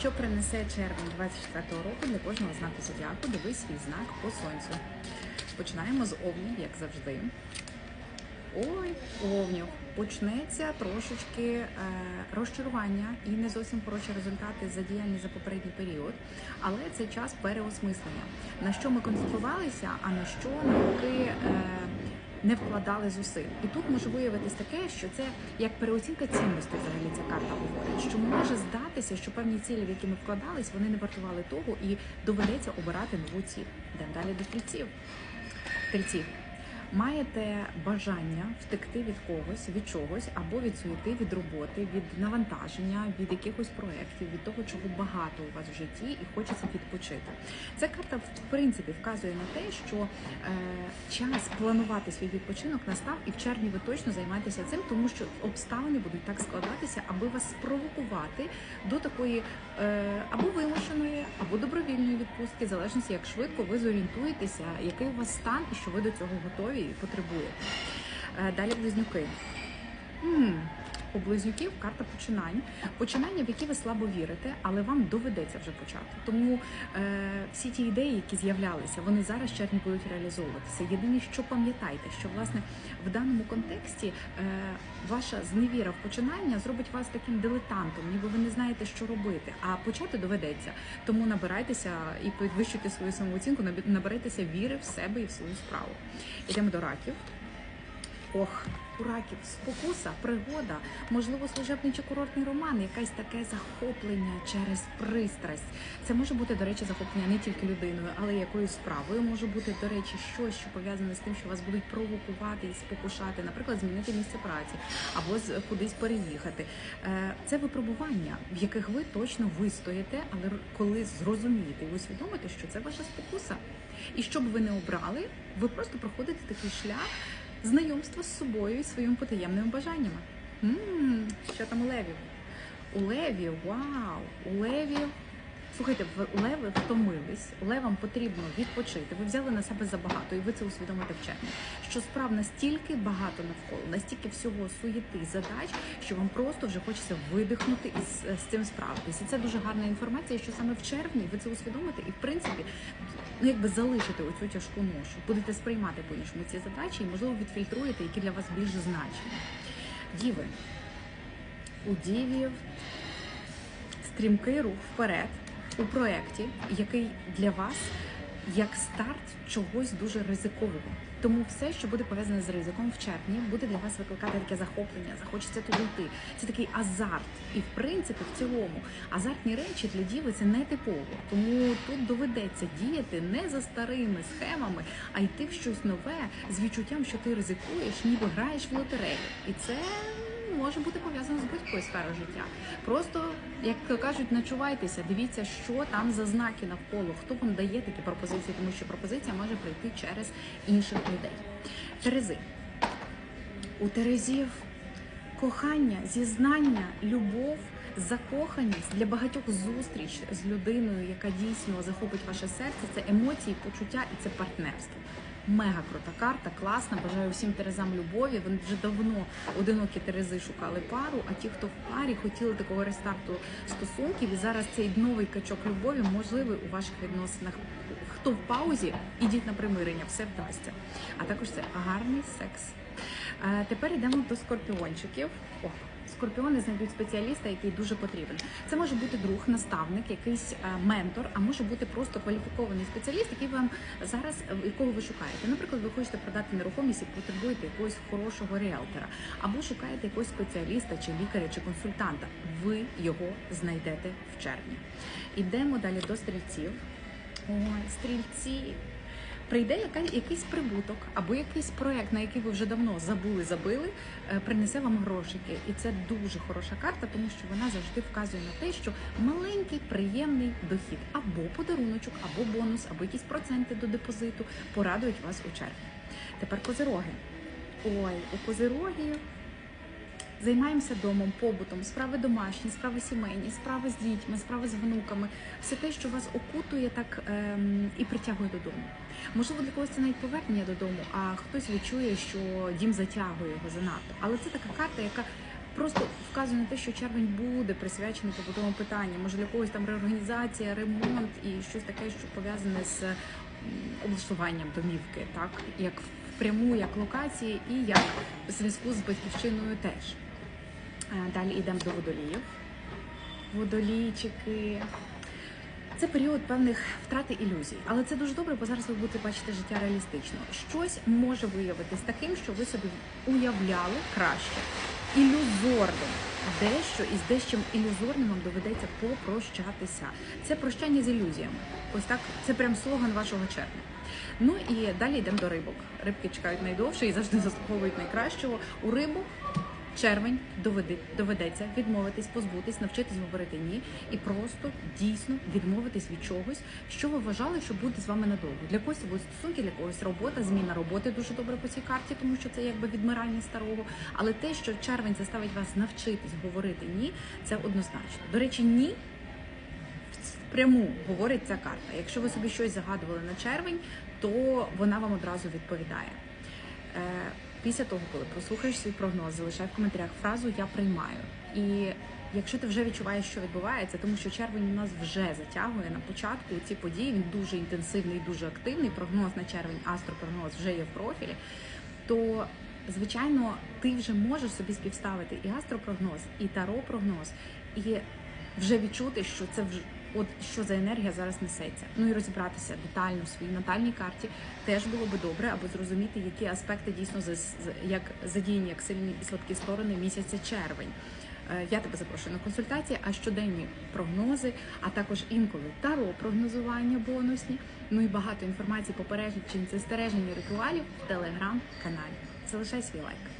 Що принесе червень 24 року для кожного знаку зодіаку? Дивись свій знак по сонцю. Починаємо з овнів, як завжди. Ой, овнів. Почнеться трошечки е, розчарування і не зовсім хороші результати за діяльність за попередній період, але це час переосмислення. На що ми концентрувалися, а на що навпаки е, не вкладали зусиль. І тут може виявитись таке, що це як переоцінка цінностей взагалі ця карта говорить, що може здатися, що певні цілі, в які ми вкладались, вони не вартували того, і доведеться обирати нову ціль. Йдемо далі до тельців. Тельців. Маєте бажання втекти від когось, від чогось, або від суєти, від роботи, від навантаження, від якихось проєктів, від того, чого багато у вас в житті, і хочеться відпочити. Ця карта в принципі вказує на те, що е, час планувати свій відпочинок настав, і в червні ви точно займаєтеся цим, тому що обставини будуть так складатися, аби вас спровокувати до такої е, або вимушеної, або добровільної відпустки, в залежності, як швидко ви зорієнтуєтеся, який у вас стан і що ви до цього готові потребуєте. Е, Далі близнюки. У близнюків карта починань, починання, в які ви слабо вірите, але вам доведеться вже почати. Тому е, всі ті ідеї, які з'являлися, вони зараз червні будуть реалізовуватися. Єдине, що пам'ятайте, що власне в даному контексті е, ваша зневіра в починання зробить вас таким дилетантом, ніби ви не знаєте, що робити. А почати доведеться. Тому набирайтеся і підвищуйте свою самооцінку, набирайтеся віри в себе і в свою справу. Йдемо до раків. Ох, у раків спокуса, пригода, можливо, служебний чи курортний роман, якесь таке захоплення через пристрасть. Це може бути, до речі, захоплення не тільки людиною, але якоюсь справою. Може бути, до речі, щось, що пов'язане з тим, що вас будуть провокувати і спокушати, наприклад, змінити місце праці або кудись переїхати. Е, Це випробування, в яких ви точно вистоїте, але коли зрозумієте і усвідомите, що це ваша спокуса. І що б ви не обрали, ви просто проходите такий шлях знайомства з собою і своїми потаємними бажаннями. м що там у левів? У Леві, вау! У левів. Слухайте, в- леви втомились, левам потрібно відпочити. Ви взяли на себе забагато, і ви це усвідомите в червні. Що справ настільки багато навколо, настільки всього суєти, задач, що вам просто вже хочеться видихнути і з, з цим. І це дуже гарна інформація, що саме в червні ви це усвідомите і в принципі ну якби залишите оцю тяжку ношу, будете сприймати по-іншому ці задачі і можливо відфільтруєте, які для вас більш значені. Діви. У дівів стрімкий рух вперед у проєкті, який для вас як старт чогось дуже ризикового. Тому все, що буде пов'язане з ризиком в червні, буде для вас викликати таке захоплення, захочеться туди йти. Це такий азарт. І в принципі, в цілому, азартні речі для діви це не типово. Тому тут доведеться діяти не за старими схемами, а йти в щось нове з відчуттям, що ти ризикуєш, ніби граєш в лотерею. І це може бути пов'язано з будь-якою сферою життя. Просто, як кажуть, начувайтеся, дивіться, що там за знаки навколо, хто вам дає такі пропозиції, тому що пропозиція може прийти через інших людей. Терези. У Терезів кохання, зізнання, любов, закоханість для багатьох зустріч з людиною, яка дійсно захопить ваше серце, це емоції, почуття і це партнерство. Мега крута карта, класна. Бажаю всім терезам любові. Вони вже давно одинокі терези шукали пару. А ті, хто в парі, хотіли такого рестарту стосунків. І зараз цей новий качок любові можливий у ваших відносинах. Хто в паузі, ідіть на примирення, все вдасться. А також це гарний секс. Тепер йдемо до скорпіончиків. О, скорпіони знайдуть спеціаліста, який дуже потрібен. Це може бути друг, наставник, якийсь е, ментор, а може бути просто кваліфікований спеціаліст, який вам зараз якого ви шукаєте. Наприклад, ви хочете продати нерухомість і потребуєте якогось хорошого ріелтора, або шукаєте якогось спеціаліста, чи лікаря, чи консультанта. Ви його знайдете в червні. Ідемо далі до стрільців. Ой, стрільці. Прийде якийсь прибуток або якийсь проект, на який ви вже давно забули, забили, е, принесе вам грошики. І це дуже хороша карта, тому що вона завжди вказує на те, що маленький приємний дохід, або подаруночок, або бонус, або якісь проценти до депозиту порадують вас у червні. Тепер козироги. Ой, у козирогів Займаємося домом, побутом, справи домашні, справи сімейні, справи з дітьми, справи з внуками, все те, що вас окутує так ем, і притягує додому. Можливо, для когось це навіть повернення додому, а хтось відчує, що дім затягує його занадто. Але це така карта, яка просто вказує на те, що червень буде присвячений побутовим питанням. Може для когось там реорганізація, ремонт і щось таке, що пов'язане з облаштуванням домівки, так як впряму, як локації, і як зв'язку з батьківщиною теж. Далі йдемо до водоліїв. Водолійчики. Це період певних втрати ілюзій, але це дуже добре, бо зараз ви будете бачити життя реалістично. Щось може виявитись таким, що ви собі уявляли краще, ілюзорним. Дещо із дещим ілюзорним вам доведеться попрощатися. Це прощання з ілюзіями. Ось так, це прям слоган вашого червня. Ну і далі йдемо до рибок. Рибки чекають найдовше і завжди заслуговують найкращого. У рибок червень доведеться відмовитись, позбутись, навчитись говорити ні і просто дійсно відмовитись від чогось, що ви вважали, що буде з вами надовго. Для когось це стосунки, для когось робота, зміна роботи дуже добре по цій карті, тому що це якби відмирання старого. Але те, що червень заставить вас навчитись говорити ні, це однозначно. До речі, ні. Пряму говорить ця карта. Якщо ви собі щось загадували на червень, то вона вам одразу відповідає. Після того, коли прослухаєш свій прогноз, залишай в коментарях фразу Я приймаю. І якщо ти вже відчуваєш, що відбувається, тому що червень у нас вже затягує на початку ці події, він дуже інтенсивний, дуже активний. Прогноз на червень, астропрогноз вже є в профілі, то звичайно ти вже можеш собі співставити і астропрогноз, і таро-прогноз, і вже відчути, що це вже. От що за енергія зараз несеться. Ну і розібратися детально в своїй натальній карті теж було би добре, аби зрозуміти, які аспекти дійсно як задіяні як сильні і слабкі сторони місяця червень. Е, Я тебе запрошую на консультації, а щоденні прогнози, а також інколи таро прогнозування бонусні. Ну і багато інформації, попереджень, застережень і ритуалів в телеграм-каналі. Залишай свій лайк.